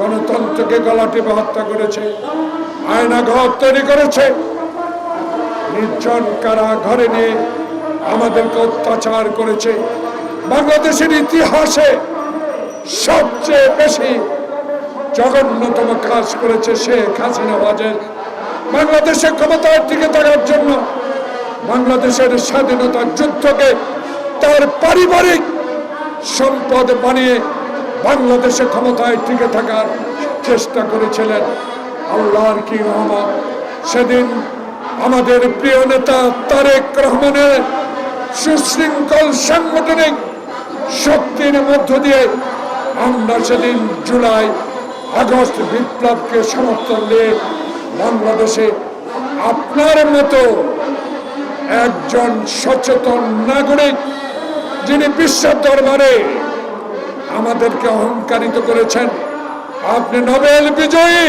গণতন্ত্রকে গলা টিপে হত্যা করেছে, আয়না ঘর তৈরি করেছে। নির্জন কারা ঘরে নিয়ে আমাদেরকে অত্যাচার করেছে। বাংলাদেশের ইতিহাসে সবচেয়ে বেশি জঘন্যতম কাজ করেছে শেখ হাসিনা বাজের। বাংলাদেশের ক্ষমতার দিকে থাকার জন্য বাংলাদেশের স্বাধীনতার যুদ্ধকে তার পারিবারিক সম্পদ বানিয়ে বাংলাদেশে ক্ষমতায় টিকে থাকার চেষ্টা করেছিলেন আল্লাহর কি রহমত? সেদিন আমাদের প্রিয় নেতা তারেক রহমানের সুশৃঙ্খল সাংগঠনিক শক্তির মধ্য দিয়ে আমরা সেদিন জুলাই, আগস্ট বিপ্লবকে সমর্থন দিয়ে বাংলাদেশে আপনার মতো একজন সচেতন নাগরিক যিনি বিশ্বের দরবারে আমাদেরকে অহংকারিত করেছেন। আপনি নোবেল বিজয়ী।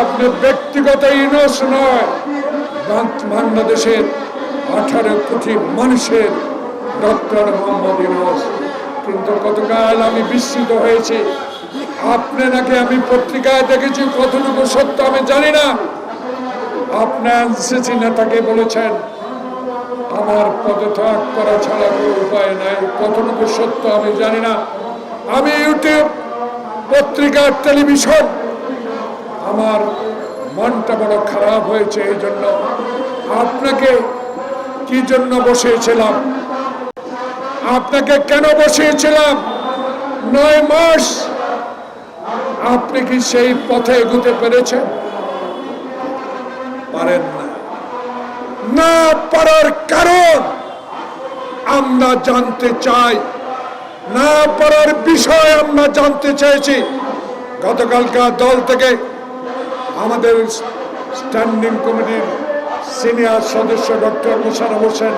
আপনি ব্যক্তিগত ইনস নয় বাংলাদেশের আঠারো কোটি মানুষের ডক্টর মোহাম্মদ ইউনুস। কিন্তু গতকাল আমি বিস্মিত হয়েছি। আপনি নাকি আমি পত্রিকায় দেখেছি, কতটুকু সত্য আমি জানি না। আপনার এনসিসি নেতাকে বলেছেন আমার পদত্যাগ করা ছাড়া কোনো উপায় নাই। কতটুকু সত্য আমি জানি না। আমি ইউটিউব, পত্রিকা, টেলিভিশন, আমার মনটা বড় খারাপ হয়েছে এই জন্য আপনাকে কি জন্য বসিয়েছিলাম? আপনাকে কেন বসিয়েছিলাম? নয় মাস আপনি কি সেই পথে এগুতে পেরেছেন? পারেন না। পারার কারণ আমরা জানতে চাই, না পারার বিষয় আমরা জানতে চেয়েছি গতকালকার দল থেকে আমাদের স্ট্যান্ডিং কমিটির সিনিয়র সদস্য ডক্টর মুশারফ হোসেন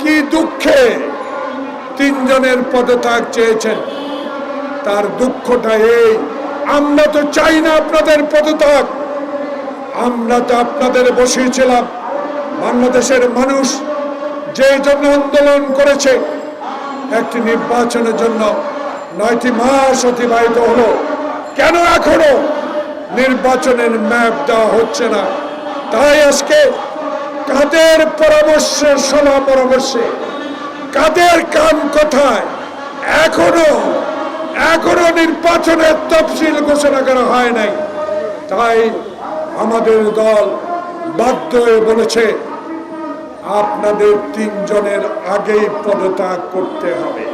কি দুঃখে তিনজনের পদত্যাগ চেয়েছেন। তার দুঃখটা এই, আমরা তো চাই না আপনাদের পদত্যাগ। আমরা তো আপনাদের বসিয়েছিলাম। বাংলাদেশের মানুষ যে জন্য আন্দোলন করেছে, একটি নির্বাচনের জন্য নয়টি মাস অতিবাহিত হলো। কেন এখনও নির্বাচনের ম্যাপ দেওয়া হচ্ছে না? তাই আজকে কাদের পরামর্শে সোনা পরামর্শে, কাদের কান কথায় এখনও এখনও নির্বাচনের তফসিল ঘোষণা করা হয় নাই? তাই আমাদের দল বাধ্য হয়ে বলেছে আপনাদের তিনজনের আগেই পদত্যাগ করতে হবে।